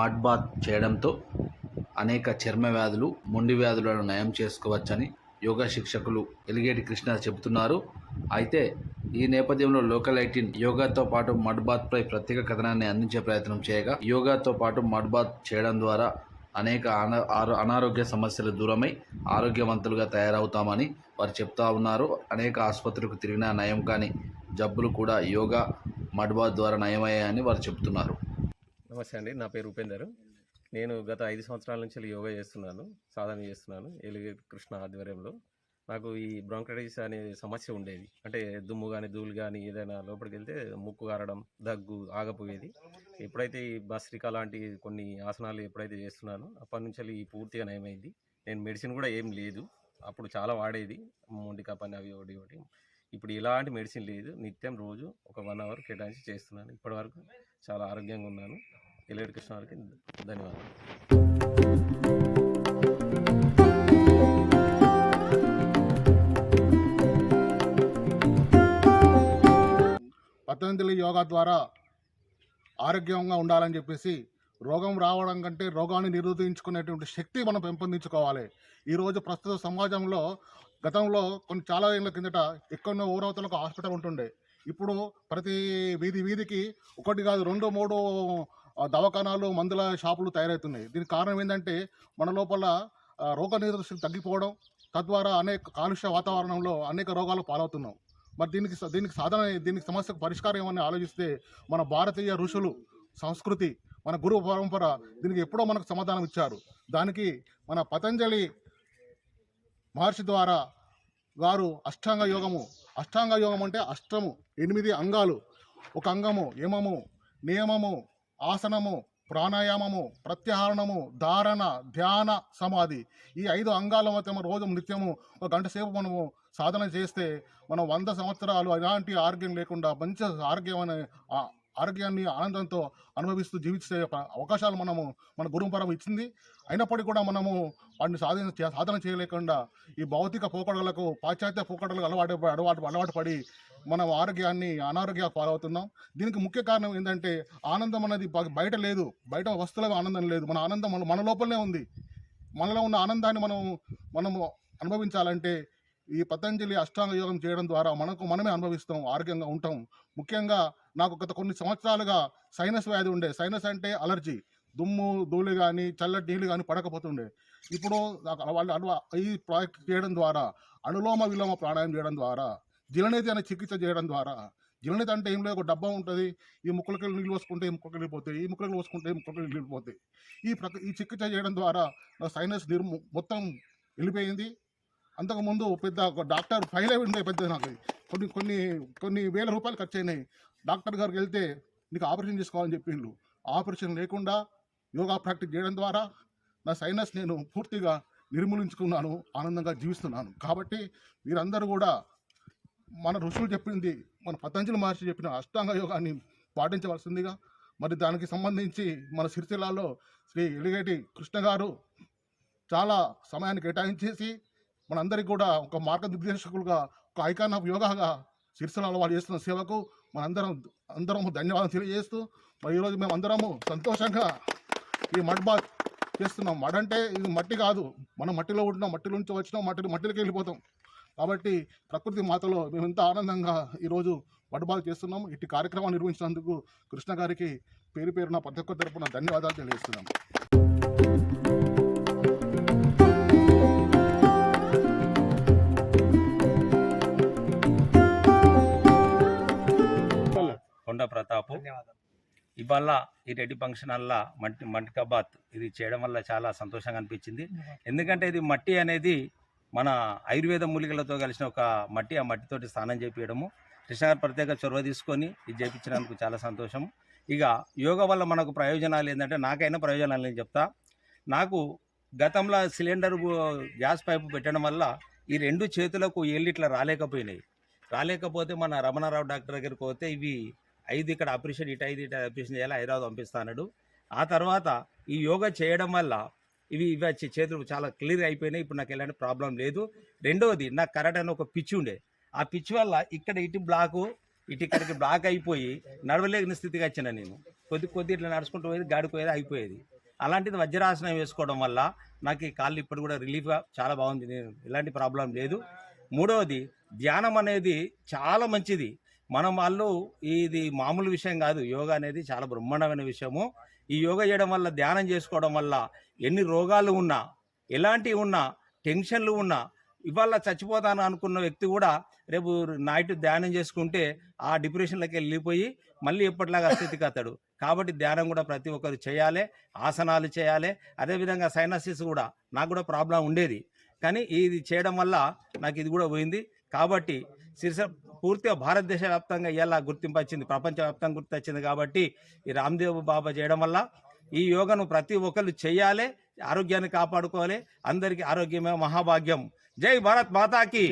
Mud bath చేయడంతో అనేక చర్మ వ్యాధులు మొండి వ్యాధులను నయం చేసుకోవచ్చని యోగా శిక్షకులు ఎలిగేటి కృష్ణ చెబుతున్నారు. అయితే ఈ నేపథ్యంలో లోకల్ ఐటీన్ యోగాతో పాటు మడ్ బాత్ పై ప్రత్యేక కథనాన్ని అందించే ప్రయత్నం చేయగా యోగాతో పాటు మడ్ బాత్ చేయడం ద్వారా అనేక ఆరో- అనారోగ్య సమస్యలు దూరమై ఆరోగ్యవంతులుగా తయారవుతామని వారు చెప్తా ఉన్నారు. అనేక ఆసుపత్రులకు తిరిగినా నయం కాని జబ్బులు కూడా యోగా మడ్ బాత్ ద్వారా నయమయ్యాయని వారు చెప్తున్నారు నమస్తే అండి. నా పేరు ఉపేందర్. నేను గత ఐదు సంవత్సరాల నుంచి యోగా చేస్తున్నాను సాధన చేస్తున్నాను ఎలిగే కృష్ణ ఆధ్వర్యంలో. నాకు ఈ బ్రాంకైటిస్ అనే సమస్య ఉండేది. అంటే దుమ్ము కానీ ధూళి కానీ ఏదైనా లోపలికి వెళ్తే ముక్కు కారడం దగ్గు ఆగపోయేది. ఎప్పుడైతే ఈ భస్రిక లాంటి కొన్ని ఆసనాలు ఎప్పుడైతే చేస్తున్నానో అప్పటి నుంచి ఈ పూర్తిగా నయమైంది. నేను మెడిసిన్ కూడా ఏం లేదు. అప్పుడు చాలా వాడేది. మొండికా పని అవి ఒకటి ఒకటి. ఇప్పుడు ఇలాంటి మెడిసిన్ లేదు. నిత్యం రోజు ఒక వన్ అవర్ కేటాయించి చేస్తున్నాను. ఇప్పటివరకు చాలా ఆరోగ్యంగా ఉన్నాను. కిలేడి కృష్ణ గారికి ధన్యవాదాలు. పతంజలి యోగా ద్వారా ఆరోగ్యంగా ఉండాలని చెప్పేసి రోగం రావడం కంటే రోగాన్ని నిరోధించుకునేటువంటి శక్తి మనం పెంపొందించుకోవాలి. ఈరోజు ప్రస్తుత సమాజంలో గతంలో కొన్ని చాలా ఏళ్ళ కిందట ఎక్కడో ఊరవతలకు హాస్పిటల్ ఉంటుండే. ఇప్పుడు ప్రతి వీధి వీధికి ఒకటి కాదు రెండు మూడు దవాఖానాలు మందుల షాపులు తయారవుతున్నాయి. దీనికి కారణం ఏంటంటే మన లోపల రోగ నిరోధక శక్తి తగ్గిపోవడం తద్వారా అనేక కాలుష్య వాతావరణంలో అనేక రోగాలు పాలవుతున్నాం. మరి దీనికి దీనికి సాధన దీనికి సమస్యకు పరిష్కారం ఏమని ఆలోచిస్తే మన భారతీయ ఋషులు సంస్కృతి మన గురు పరంపర దీనికి ఎప్పుడో మనకు సమాధానం ఇచ్చారు. దానికి మన పతంజలి మహర్షి ద్వారా వారు అష్టాంగ యోగము అష్టాంగ యోగం అంటే అష్టము ఎనిమిది అంగాలు. ఒక అంగము యమము నియమము ఆసనము ప్రాణాయామము ప్రత్యాహరణము ధారణ ధ్యాన సమాధి. ఈ ఐదు అంగాల మధ్య మనం రోజు నిత్యము ఒక గంట సేపు మనము సాధన చేస్తే మనం వంద సంవత్సరాలు ఎలాంటి ఆరోగ్యం లేకుండా మంచి ఆరోగ్యం అనే ఆరోగ్యాన్ని ఆనందంతో అనుభవిస్తూ జీవించే అవకాశాలు మనము మన గురుపరం ఇచ్చింది. అయినప్పటికీ కూడా మనము వాటిని సాధన సాధన చేయలేకుండా ఈ భౌతిక పోకడలకు పాశ్చాత్య పోకడలకు అలవాటు అలవాటు అలవాటు పడి మనం ఆరోగ్యాన్ని అనారోగ్య పాలవుతున్నాం. దీనికి ముఖ్య కారణం ఏంటంటే ఆనందం అనేది బ- బయట లేదు. బయట వస్తువుల ఆనందం లేదు. మన ఆనందం మన లోపలనే ఉంది. మనలో ఉన్న ఆనందాన్ని మనం మనము అనుభవించాలంటే ఈ పతంజలి అష్టాంగ యోగం చేయడం ద్వారా మనకు మనమే అనుభవిస్తాం ఆరోగ్యంగా ఉంటాం. ముఖ్యంగా నాకు గత కొన్ని సంవత్సరాలుగా సైనస్ వ్యాధి ఉండే. సైనస్ అంటే అలర్జీ దుమ్ము ధూళి కానీ చల్లటి నీళ్ళు కానీ పడకపోతుండే. ఇప్పుడు నాకు వాళ్ళు ఈ ప్రాజెక్ట్ చేయడం ద్వారా అనులోమ విలోమ ప్రాణాయామం చేయడం ద్వారా జిలనేతి అనే చికిత్స చేయడం ద్వారా జిలనేతి అంటే ఏం లేదు ఒక డబ్బా ఉంటుంది. ఈ ముక్కలకి నీళ్ళు పోసుకుంటే ఈ ముక్కలకి వెళ్ళిపోతాయి ఈ ముక్కలకి పోసుకుంటే ఈ ముక్కలకి వెళ్ళిపోతాయి ఈ ప్రక ఈ చికిత్స చేయడం ద్వారా నా సైనస్ నిర్ము మొత్తం వెళ్ళిపోయింది. అంతకుముందు పెద్ద ఒక డాక్టర్ ఫైల్ అయి ఉండే పెద్ద నాకు. కొన్ని కొన్ని కొన్ని వేల రూపాయలు ఖర్చు అయినాయి. డాక్టర్ గారికి వెళ్తే నీకు ఆపరేషన్ చేసుకోవాలని చెప్పిండ్రు. ఆపరేషన్ లేకుండా యోగా ప్రాక్టీస్ చేయడం ద్వారా నా సైనస్ నేను పూర్తిగా నిర్మూలించుకున్నాను ఆనందంగా జీవిస్తున్నాను. కాబట్టి మీరందరూ కూడా మన ఋషులు చెప్పింది మన పతంజలి మహర్షి చెప్పిన అష్టాంగ యోగాన్ని పాటించవలసిందిగా. మరి దానికి సంబంధించి మన సిరిసిల్లాలో శ్రీ ఎలిగేటి కృష్ణ గారు చాలా సమయాన్ని కేటాయించేసి మనందరికీ కూడా ఒక మార్గనిర్దేశకులుగా ఒక ఐకాన్ ఆఫ్ యోగాగా సిరిసిల్లలో వాళ్ళు చేస్తున్న సేవకు మనందరం అందరం ధన్యవాదాలు తెలియజేస్తూ మరి ఈరోజు మేము అందరము సంతోషంగా ఈ మడ్ బాత్ చేస్తున్నాం. మడ్ అంటే ఇది మట్టి కాదు. మనం మట్టిలో ఉంటున్నాం మట్టి నుంచి వచ్చినాం మట్టి మట్టిలోకి వెళ్ళిపోతాం. కాబట్టి ప్రకృతి మాతలో మేము ఎంత ఆనందంగా ఈరోజు మడ్ బాత్ చేస్తున్నాం. ఇట్టి కార్యక్రమాన్ని నిర్వహించినందుకు కృష్ణ గారికి పేరు పేరున ప్రతి ఒక్క తరపున ధన్యవాదాలు తెలియజేస్తున్నాం. కొండ ప్రతాపు. ఇవాళ ఈ రెడ్డి ఫంక్షన్ వల్ల మట్టి మట్టి కబాత్ ఇది చేయడం వల్ల చాలా సంతోషంగా అనిపించింది. ఎందుకంటే ఇది మట్టి అనేది మన ఆయుర్వేద మూలికలతో కలిసిన ఒక మట్టి ఆ మట్టితోటి స్నానం చేపించడము కృష్ణ ప్రత్యేక చొరవ తీసుకొని ఇది చేయించినందుకు చాలా సంతోషం. ఇక యోగా వల్ల మనకు ప్రయోజనాలు ఏంటంటే నాకైనా ప్రయోజనాలు నేను చెప్తా. నాకు గతంలో సిలిండర్ గ్యాస్ పైపు పెట్టడం వల్ల ఈ రెండు చేతులకు ఏళ్ళు ఇట్లా రాలేకపోయినాయి. రాలేకపోతే మన రమణారావు డాక్టర్ దగ్గరికి పోతే ఇవి ఐదు ఇక్కడ ఆపరేషన్ ఇటు ఐదు ఇటు ఆపరేషన్ చేయాలి హైదరాబాద్ పంపిస్తాడు ఆ తర్వాత ఈ యోగా చేయడం వల్ల ఇవి ఇవి వచ్చి చేతులు చాలా క్లియర్ అయిపోయినాయి. ఇప్పుడు నాకు ఎలాంటి ప్రాబ్లం లేదు. రెండవది నాకు కరెక్ట్ అని ఒక పిచ్చి ఉండే. ఆ పిచ్ వల్ల ఇక్కడ ఇటు బ్లాకు ఇటు ఇక్కడికి బ్లాక్ అయిపోయి నడవలేని స్థితికి వచ్చిన నేను. కొద్ది కొద్ది ఇట్లా నడుచుకుంటూ పోయేది గాడిపోయేది అయిపోయేది. అలాంటిది వజ్రాసనం వేసుకోవడం వల్ల నాకు ఈ కాళ్ళు ఇప్పుడు కూడా రిలీఫ్గా చాలా బాగుంది. నేను ఎలాంటి ప్రాబ్లం లేదు. మూడవది ధ్యానం అనేది చాలా మంచిది. మనం వాళ్ళు ఇది మామూలు విషయం కాదు. యోగా అనేది చాలా బ్రహ్మాండమైన విషయము. ఈ యోగా చేయడం వల్ల ధ్యానం చేసుకోవడం వల్ల ఎన్ని రోగాలు ఉన్నా ఎలాంటివి ఉన్నా టెన్షన్లు ఉన్నా ఇవాళ చచ్చిపోతాను అనుకున్న వ్యక్తి కూడా రేపు నైట్ ధ్యానం చేసుకుంటే ఆ డిప్రెషన్లోకి వెళ్ళిపోయి మళ్ళీ ఎప్పటిలాగా స్థితికి అతడు కాబట్టి ధ్యానం కూడా ప్రతి ఒక్కరు చేయాలి ఆసనాలు చేయాలి. అదేవిధంగా సైనసిస్ కూడా నాకు కూడా ప్రాబ్లం ఉండేది. కానీ ఇది చేయడం వల్ల నాకు ఇది కూడా పోయింది. కాబట్టి సిరిస పూర్తిగా భారతదేశ వ్యాప్తంగా ఇలా గుర్తింపు వచ్చింది ప్రపంచవ్యాప్తంగా గుర్తు వచ్చింది కాబట్టి ఈ రామ్దేవ్ బాబా చేయడం వల్ల ఈ యోగను ప్రతి ఒక్కరు చేయాలి ఆరోగ్యాన్ని కాపాడుకోవాలి అందరికీ ఆరోగ్యమే మహాభాగ్యం. జై భారత్ మాతాకి.